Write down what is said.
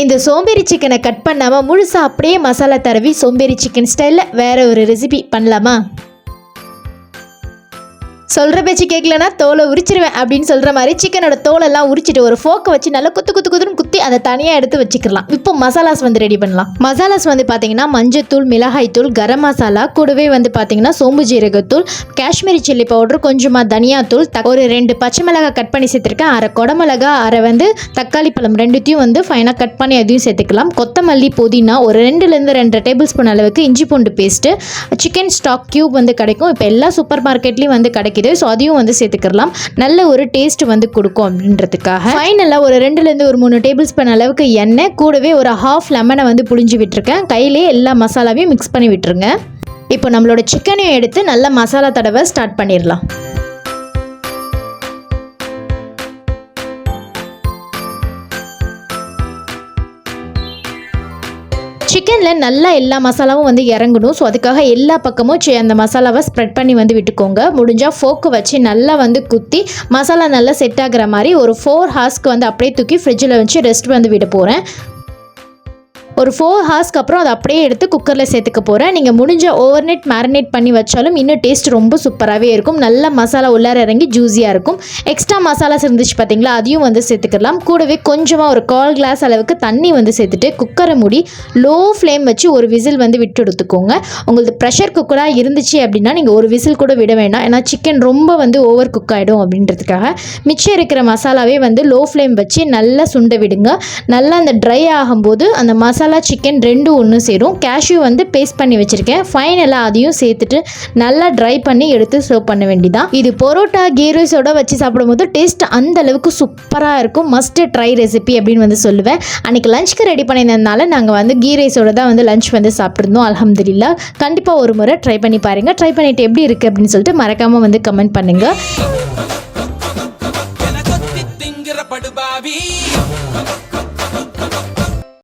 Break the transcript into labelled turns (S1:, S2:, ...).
S1: இந்த சோம்பேறி சிக்கனை கட் பண்ணாமல் முழுசாக அப்படியே மசாலா தடவி சோம்பேறி சிக்கன் ஸ்டைலில் வேறு ஒரு ரெசிபி பண்ணலாமா? சொல்கிற பேச்சு கேட்கலனா தோலை உரிச்சிருவேன் அப்படின்னு சொல்கிற மாதிரி சிக்கனோட தோலெல்லாம் உரிச்சிட்டு ஒரு ஃபோக்கை வச்சு நல்லா குத்து குத்து குத்துன்னு குத்தி அதை தனியாக எடுத்து வச்சுக்கலாம் இப்போ மசாலாஸ் வந்து ரெடி பண்ணலாம். மசாலாஸ் வந்து பார்த்தீங்கன்னா மஞ்சத்தூள் மிளகாய்த்தூள் கரம் மசாலா கூடவே வந்து பார்த்தீங்கன்னா சோம்பு ஜீரகத்தூள் காஷ்மீரி சில்லி பவுடர் கொஞ்சமாக தனியாத்தூள் த- ஒரு ரெண்டு பச்சை மிளகாய் கட் பண்ணி சேர்த்துருக்கேன். அரை கொடமிளகா அரை வந்து தக்காளி பழம் ரெண்டுத்தையும் வந்து ஃபைனாக கட் பண்ணி அதையும் சேர்த்துக்கலாம். கொத்தமல்லி புதினா ஒரு ரெண்டுலேருந்து ரெண்டு டேபிள் ஸ்பூன் அளவுக்கு இஞ்சி பூண்டு பேஸ்ட்டு சிக்கன் ஸ்டாக் கியூப் வந்து கிடைக்கும். இப்போ எல்லா சூப்பர் மார்க்கெட்லேயும் வந்து கிடைக்கும். கிடைக்குது. ஸோ அதையும் வந்து சேர்த்துக்கலாம் நல்ல ஒரு டேஸ்ட் வந்து கொடுக்கும் அப்படின்றதுக்காக. ஃபைனலாக ஒரு ரெண்டுலேருந்து ஒரு மூணு டேபிள் ஸ்பூன் அளவுக்கு எண்ணெய் கூடவே ஒரு ஹாஃப் லெமனை வந்து புழிஞ்சு விட்டுருக்கேன். கையிலே எல்லா மசாலாவையும் மிக்ஸ் பண்ணி விட்டுருங்க. இப்போ நம்மளோட சிக்கனையும் எடுத்து நல்லா மசாலா தடவை ஸ்டார்ட் பண்ணிடலாம். சிக்கனில் நல்லா எல்லா மசாலாவும் வந்து இறங்கணும். ஸோ அதுக்காக எல்லா பக்கமும் அந்த மசாலாவை ஸ்ப்ரெட் பண்ணி வந்து விட்டுக்கோங்க. முடிஞ்சால் ஃபோக்கு வச்சு நல்லா வந்து குத்தி மசாலா நல்லா செட் ஆகிற மாதிரி ஒரு ஃபோர் ஹார்ஸ்க்கு வந்து அப்படியே தூக்கி ஃப்ரிட்ஜில் வச்சு ரெஸ்ட் வந்து விட போகிறேன் ஒரு ஃபோர் ஹார்ஸ்க்கு அப்புறம் அதை அப்படியே எடுத்து குக்கரில் சேர்த்துக்க போகிறேன் நீங்கள் முடிஞ்ச ஓவர் நைட் மேரினேட் பண்ணி வச்சாலும் இன்னும் டேஸ்ட் ரொம்ப சூப்பராகவே இருக்கும். நல்ல மசாலா உள்ளார இறங்கி ஜூஸியாக இருக்கும். எக்ஸ்ட்ரா மசாலாஸ் இருந்துச்சு பார்த்தீங்களா அதையும் வந்து சேர்த்துக்கலாம். கூடவே கொஞ்சமாக ஒரு கால் கிளாஸ் அளவுக்கு தண்ணி வந்து சேர்த்துட்டு குக்கரை மூடி லோ ஃப்ளேம் வச்சு ஒரு விசில் வந்து விட்டு எடுத்துக்கோங்க. உங்களுக்கு ப்ரெஷர் குக்கராக இருந்துச்சு அப்படின்னா நீங்கள் ஒரு விசில் கூட விட வேண்டாம் ஏன்னா சிக்கன் ரொம்ப வந்து ஓவர் குக் ஆகிடும் அப்படின்றதுக்காக. மிச்சம் இருக்கிற மசாலாவே வந்து லோ ஃப்ளேம் வச்சு நல்லா சுண்ட விடுங்க. நல்லா அந்த ட்ரை ஆகும்போது அந்த மசாலா சிக்கன் ரெண்டும் ஒன்று சேரும். கேஷ்யூ வந்து பேஸ்ட் பண்ணி வச்சுருக்கேன். ஃபைனலாக அதையும் சேர்த்துட்டு நல்லா ட்ரை பண்ணி எடுத்து சர்வ் பண்ண வேண்டிதான். இது பொரோட்டா கீ ரைஸோட வச்சு சாப்பிடும்போது டேஸ்ட் அந்த அளவுக்கு சூப்பராக இருக்கும். மஸ்ட் ட்ரை ரெசிபி அப்படின்னு வந்து சொல்லுவேன். அன்றைக்கி லஞ்சுக்கு ரெடி பண்ணியிருந்ததுனால நாங்கள் வந்து கீ ரைஸோட தான் வந்து லஞ்ச் வந்து சாப்பிட்ருந்தோம் அலமதுல்லா கண்டிப்பாக ஒரு முறை ட்ரை பண்ணி பாருங்கள் ட்ரை பண்ணிட்டு எப்படி இருக்குது அப்படின்னு சொல்லிட்டு மறக்காமல் வந்து கமெண்ட் பண்ணுங்கள்
S2: படுபாவி.